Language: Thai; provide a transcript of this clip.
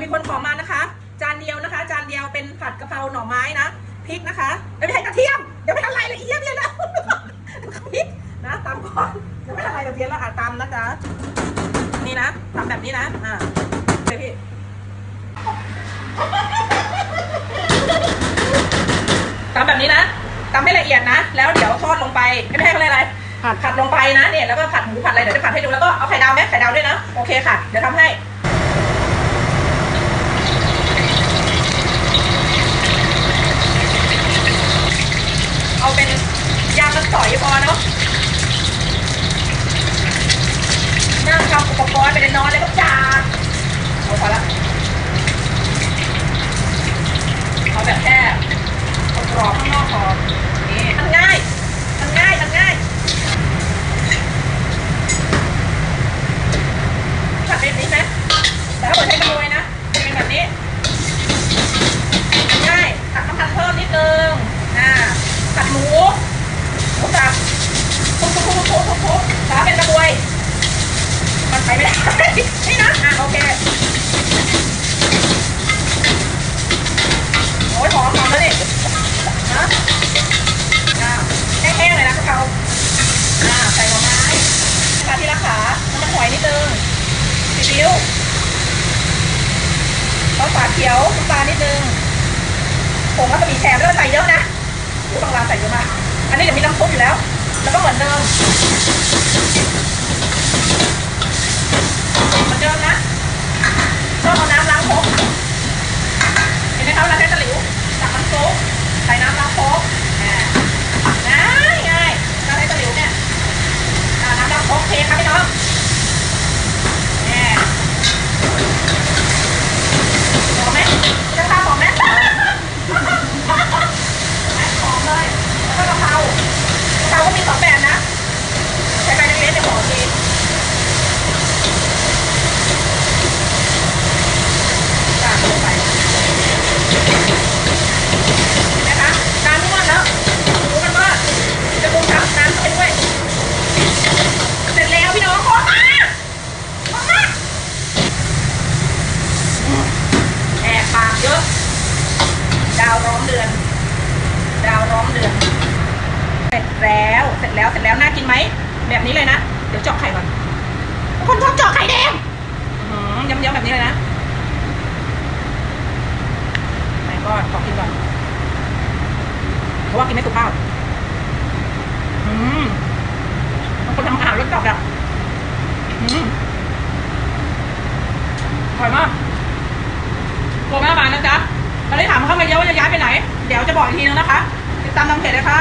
มีคนขอมานะคะ จานเดียวนะคะ จานเดียวเป็นผัดกะเพราหน่อไม้นะพริกนะคะเอ้ยไม่ใช่กระเทียมเดี๋ยวไม่ทันไรเลยเอี้ยมเลยนะพริกนะตำก่อนเดี๋ยวไม่ทันไรกระเทียมแล้วอะตำนะจ๊ะนี่นะตำแบบนี้นะอ่าเลยพี่ตำแบบนี้นะตำให้ละเอียดนะ แล้วเดี๋ยวทอดลงไปไม่ใช่เขาเรียกอะไรผัดผัดลงไปนะเนี่ยแล้วก็ผัดหมูผัดอะไรเดี๋ยวจะผัดให้ดูแล้วก็เอาไข่ดาวไหมไข่ดาวด้วยนะโอเคค่ะเดี๋ยวทำให้ เอาเป็นยางมัน สอยพอเนาะนั่งทำอุปกรณ์ไปนอนเลยก็จานเอาพอละเอาแบบแค่กรอบข้างนอกพอนี่มันง่ายมันง่ายมันง่าย ผัดแบบนี้ไหมแต่ถ้าเกิดใช้กระบวยนะจะเป็นแบบนี้ ง่ายผัดน้ำมันเพิ่มนิดนึงอ่าผัดหมูหมูสับทุบทุบทุบทุบทุบทุบถ้าเป็นกระบวย มันไปไม่ได้ นี่นะ อะโอเค โอ้ยหอมหอมแล้วนี่นะอ่าแห้งๆเลยนะกะเพราอ่าใส่หน่อไม้ปลาที่รักขาน้ำมันหอยนิดนึง ซีอิ๊วซอสฝาเขียวน้ำตาลนิดนึงผงวาซาบิแฉมแล้วใส่เยอะนะรู้บางร้านใส่เยอะมาก อันนี้เดี๋ยวมีน้ำซุปอยู่แล้ว แล้วก็เหมือนเดิมเหมือนเดิมนะชอบเอาน้ำล้างครกเห็นไหมคะเวลาใช้ตะหลิวตักน้ำซุปใส่น้ำล้างครกอ่าง่ายง่ายเวลาใช้ตะหลิวเนี่ยอ่าน้ำล้างครกเทค่ะพี่น้องแน่หอมไหมจะทำหอมไหมหอมเลยแล้วก็กะเพรากะเพราก็มีสองแบบนะ ใช้ใบเล็กๆในยหอมดี ตามลงไปนะคะน้ำนวดแล้วรู้กันว่าจะปรุงทำน้ำเข้าไปด้วย เสร็จแล้วพี่น้องขอมาขอมาแอบปากเยอะ ดาวร้อง เดือน ดาวร้องเดือน เสร็จแล้ว เสร็จแล้ว เสร็จแล้วน่ากินไหม แบบนี้เลยนะ เดี๋ยวเจาะไข่ก่อน คนชอบเจาะไข่แดงอื้อหือยำๆแบบนี้เลยนะไหนก่อนขอกินก่อน เพราะว่ากินไม่สุภาพอืมคนทำอาหารรสจัดอะอืมอร่อยมากโกแม่บานนะจ๊ะ ตอนนี้ถามเข้ามาเยอะว่าจะย้ายไปไหน เดี๋ยวจะบอกอีกทีนึงนะคะ ติดตามทางเพจเลยค่ะ